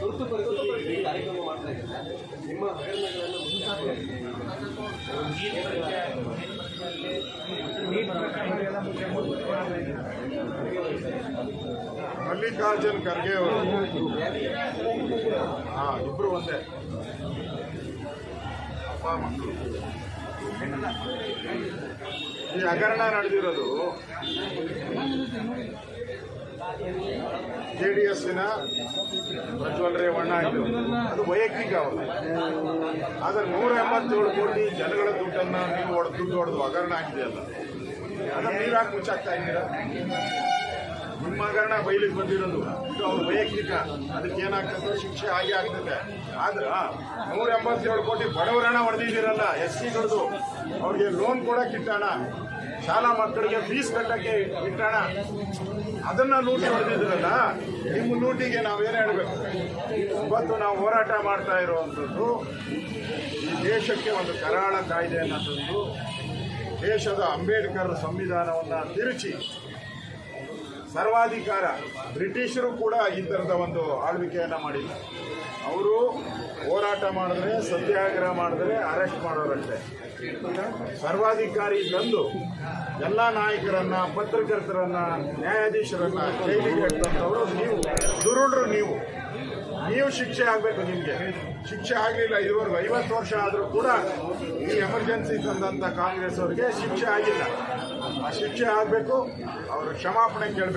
ತುರ್ತು ಪರಿಸ್ಥಿತಿ ಕಾರ್ಯಕ್ರಮ ಮಾಡ್ತಾ ಇದ್ದಾರೆ ನಿಮ್ಮ ಮಲ್ಲಿಕಾರ್ಜುನ್ ಖರ್ಗೆ ಅವರು. ಹಾ, ಇಬ್ರು ಒಂದೇ. ಅಪ್ಪ, ಮಕ್ಕಳು. ಈ ಹಗರಣ ನಡೆದಿರೋದು. J D S Prajwal Revanna ಇದು. ಅದು ವೈಯಕ್ತಿಕ ಅವರು. ಆದರೆ ನೂರ ಎಂಬತ್ತೇಳು ಕೋಟಿ ಜನಗಳ ದುಡ್ಡನ್ನ ನೀವು ಹೊಡೆದು ದುಡ್ಡು ಹೊಡೆದು ಹಗರಣ ಆಗಿದೆಯಲ್ಲ ಅದನ್ನ ನೀರಾಕಿ ಮುಚ್ಚಾಗ್ತಾ ಇದ್ದೀರಾ? ನಿಮ್ಮ ಹಗರಣ ಬಯಲಿಗೆ ಬಂದಿರೋದು. ಇದು ಅವ್ರ ವೈಯಕ್ತಿಕ. ಅದಕ್ಕೆ ಏನಾಗ್ತದೆ? ಶಿಕ್ಷೆ ಹಾಗೆ ಆಗ್ತದೆ. ಆದ್ರೆ ನೂರ ಎಂಬತ್ತೇಳು ಕೋಟಿ ಬಡವರಣ ಹೊಡೆದಿದ್ದೀರಲ್ಲ, ಎಸ್ ಸಿಗಳದು ಅವ್ರಿಗೆ ಲೋನ್ ಕೊಡಕ್ಕೆ ಇಟ್ಟಣ. ಶಾಲಾ ಮಕ್ಕಳಿಗೆ ಫೀಸ್ ಕಟ್ಟಕ್ಕೆ ಇಟ್ಟಣ ಅದನ್ನ ಲೂಟಿ ಹೊಡೆದಿದ್ರಲ್ಲ, ನಿಮ್ಮ ಲೂಟಿಗೆ ನಾವೇನು ಹೇಳಬೇಕು? ಇವತ್ತು ನಾವು ಹೋರಾಟ ಮಾಡ್ತಾ ಇರುವಂಥದ್ದು, ಈ ದೇಶಕ್ಕೆ ಒಂದು ಕರಾಳ ಕಾಯ್ದೆಯನ್ನು ತಂದು ದೇಶದ ಅಂಬೇಡ್ಕರ್ ಸಂವಿಧಾನವನ್ನು ತಿರುಚಿ ಸರ್ವಾಧಿಕಾರ. ಬ್ರಿಟಿಷರು ಕೂಡ ಈ ಥರದ ಒಂದು ಆಳ್ವಿಕೆಯನ್ನು ಮಾಡಿಲ್ಲ. ಅವರು ಹೋರಾಟ ಮಾಡಿದ್ರೆ, ಸತ್ಯಾಗ್ರಹ ಮಾಡಿದ್ರೆ, ಅರೆಸ್ಟ್ ಮಾಡೋರಷ್ಟೇ. ಸರ್ವಾಧಿಕಾರಿ ತಂದು ಎಲ್ಲ ನಾಯಕರನ್ನ, ಪತ್ರಕರ್ತರನ್ನ, ನ್ಯಾಯಾಧೀಶರನ್ನ ಜೈಲಿಗೆ ಹಾಕ್ತಂಥವ್ರು ನೀವು. ದುರುಳರು ನೀವು. ನೀವು ಶಿಕ್ಷೆ ಆಗಬೇಕು ನಿಮಗೆ. ಶಿಕ್ಷೆ ಆಗಲಿಲ್ಲ, ಇದುವರೆಗೂ ಐವತ್ತು ವರ್ಷ ಆದರೂ ಕೂಡ ಈ ಎಮರ್ಜೆನ್ಸಿ ತಂದಂಥ ಕಾಂಗ್ರೆಸ್ ಅವರಿಗೆ ಶಿಕ್ಷೆ ಆಗಿಲ್ಲ. ಆ ಶಿಕ್ಷೆ ಆಗಬೇಕು, ಅವರು ಕ್ಷಮಾಪಣೆ ಕೇಳಬೇಕು.